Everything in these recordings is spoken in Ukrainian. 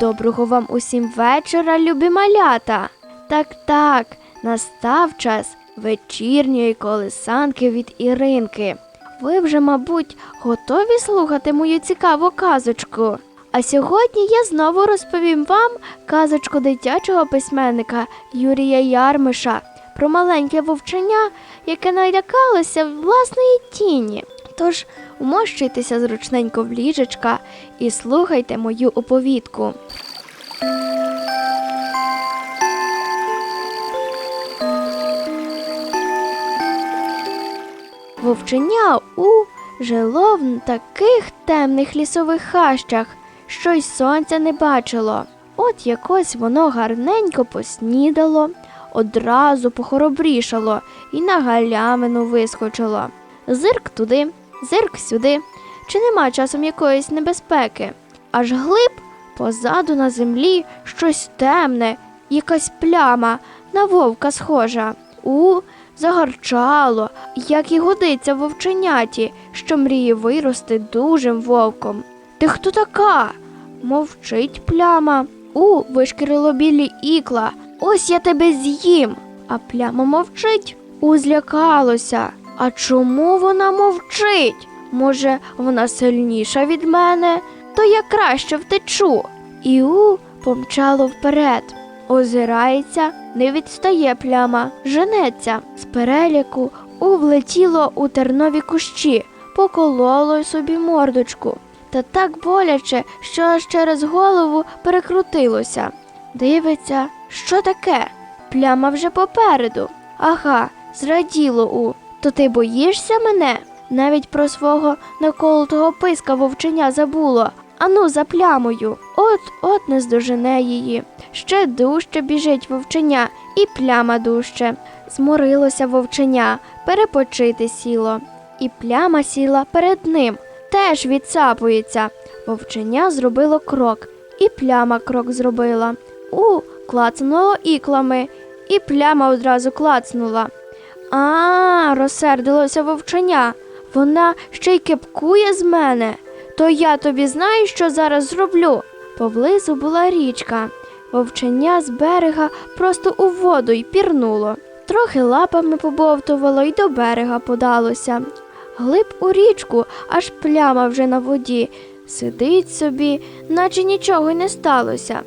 Доброго вам усім вечора, любі малята. Так, так, настав час вечірньої колисанки від Іринки. Ви вже, мабуть, готові слухати мою цікаву казочку. А сьогодні я знову розповім вам казочку дитячого письменника Юрія Ярмиша про маленьке вовчення, яке налякалося власної тіні. Тож умощуйтеся зручненько в ліжечка і слухайте мою оповідку. Вовчення у жило в таких темних лісових хащах, що й сонця не бачило. От якось воно гарненько поснідало, одразу похоробрішало і на галявину вискочило. Зирк туди, зирк сюди. Чи нема часом якоїсь небезпеки? Аж глиб позаду на землі щось темне, якась пляма на вовка схожа. У загарчало, як і годиться вовченяті, що мріє вирости дужим вовком. Ти хто така? Мовчить пляма. У вишкірило білі ікла. Ось я тебе з'їм. А пляма мовчить. У злякалося. А чому вона мовчить? Може, вона сильніша від мене, то я краще втечу. І у помчало вперед. Озирається, не відстає пляма, женеться. З переляку у влетіло у тернові кущі, покололо собі мордочку. Та так боляче, що аж через голову перекрутилося. Дивиться, що таке? Пляма вже попереду. Ага, зраділо у. То ти боїшся мене? Навіть про свого наколотого писка вовченя забуло. Ану, за плямою. От от не здожене її. Ще дужче біжить вовченя, і пляма дужче. Зморилося вовченя, перепочити сіло. І пляма сіла перед ним, теж відсапується. Вовченя зробило крок, і пляма крок зробила. У, клацнуло іклами, і пляма одразу клацнула. А, розсердилося вовченя. Вона ще й кепкує з мене. То я тобі знаю, що зараз зроблю. Поблизу була річка. Вовчення з берега просто у воду й пірнуло. Трохи лапами побовтувало й до берега подалося. Глиб у річку, аж пляма вже на воді. Сидить собі, наче нічого й не сталося.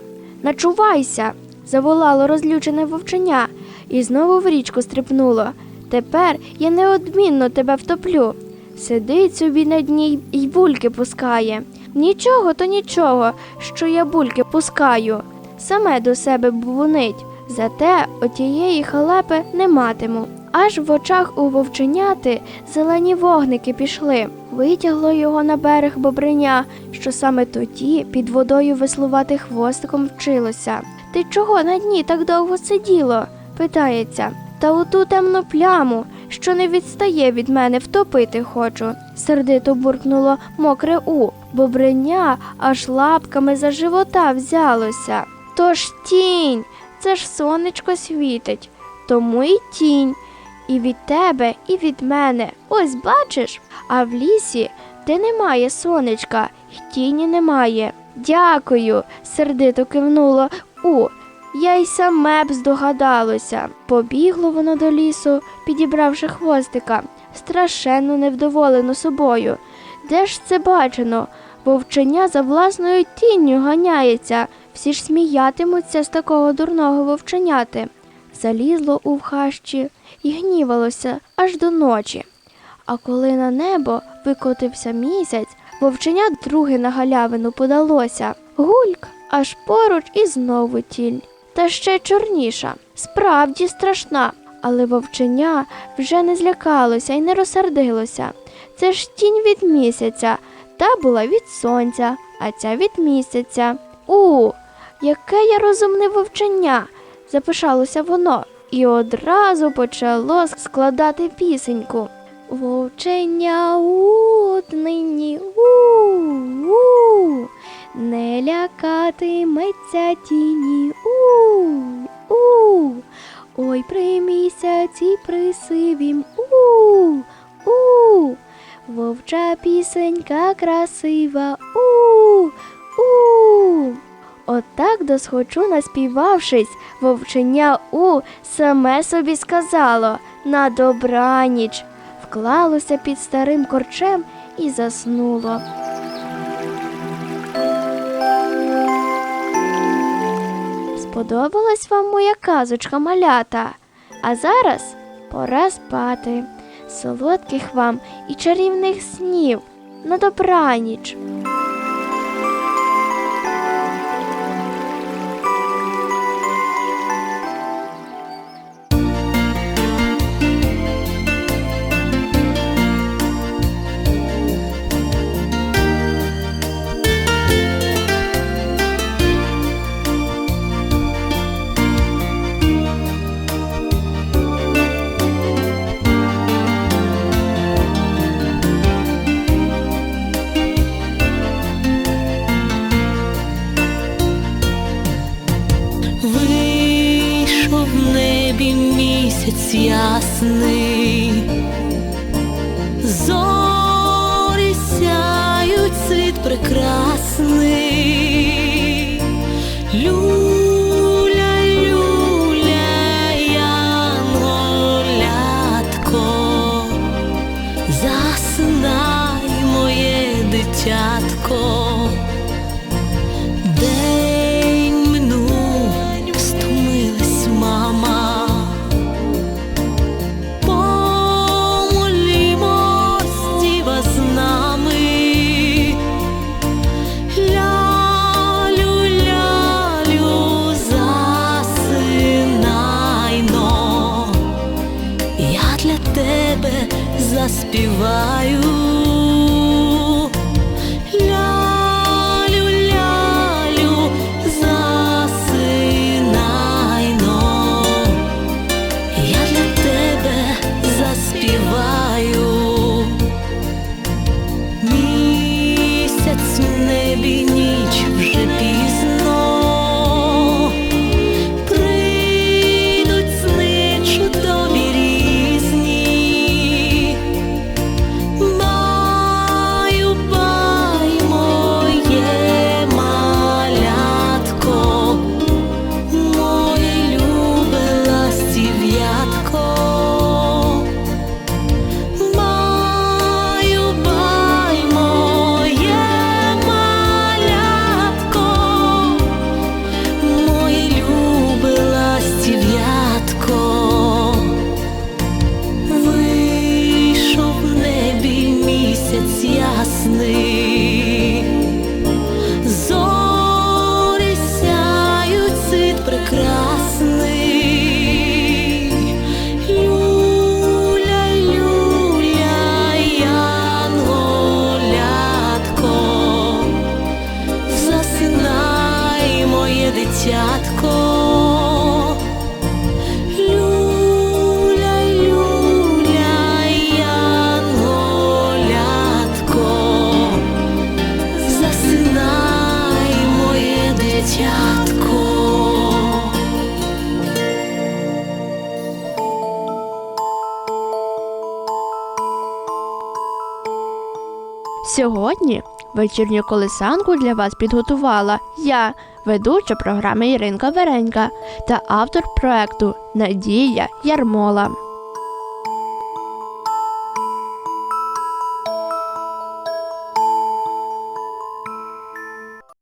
Начувайся, заволало розлючене вовчення, і знову в річку стрибнуло. Тепер я неодмінно тебе втоплю. Сидить собі на дні й бульки пускає. Нічого, то нічого, що я бульки пускаю. Саме до себе бубонить. Зате отієї халепи не матиму. Аж в очах у вовченяти зелені вогники пішли. Витягло його на берег бобриня, що саме тоді під водою веслувати хвостиком вчилося. Ти чого на дні так довго сиділо? питається. Та у ту темну пляму, що не відстає від мене, втопити хочу. Сердито буркнуло мокре у. Бобриня аж лапками за живота взялося. Тож тінь, це ж сонечко світить, тому й тінь. І від тебе, і від мене. Ось бачиш, а в лісі, де немає сонечка, й тіні немає. Дякую, сердито кивнуло у. Я й саме б здогадалося. Побігло воно до лісу, підібравши хвостика, страшенно невдоволено собою. Де ж це бачено? Вовчення за власною тінню ганяється, всі ж сміятимуться з такого дурного вовченяти. Залізло у вхащі і гнівалося аж до ночі. А коли на небо викотився місяць, вовченя друге на галявину подалося. Гульк аж поруч і знову тінь. Та ще чорніша, справді страшна. Але вовченя вже не злякалося і не розсердилося. Це ж тінь від місяця, та була від сонця, а ця від місяця. У, яке я розумне вовчення, запишалося воно, і одразу почало складати пісеньку. Вовчення утнині, у-у, не Ховатиметься тіні. У, у, ой при місяці присивім у, у, вовча пісенька красива. У, у. Отак досхочу, наспівавшись, вовчення у саме собі сказало на добраніч, вклалося під старим корчем і заснуло. Сподобалась вам моя казочка малята, а зараз пора спати. Солодких вам і чарівних снів на добраніч. прекрасний. Люля, люля, янголятко, моє дитятко. vai Сьогодні вечірню колесанку для вас підготувала я, ведуча програми Іринка Веренька та автор проекту Надія Ярмола.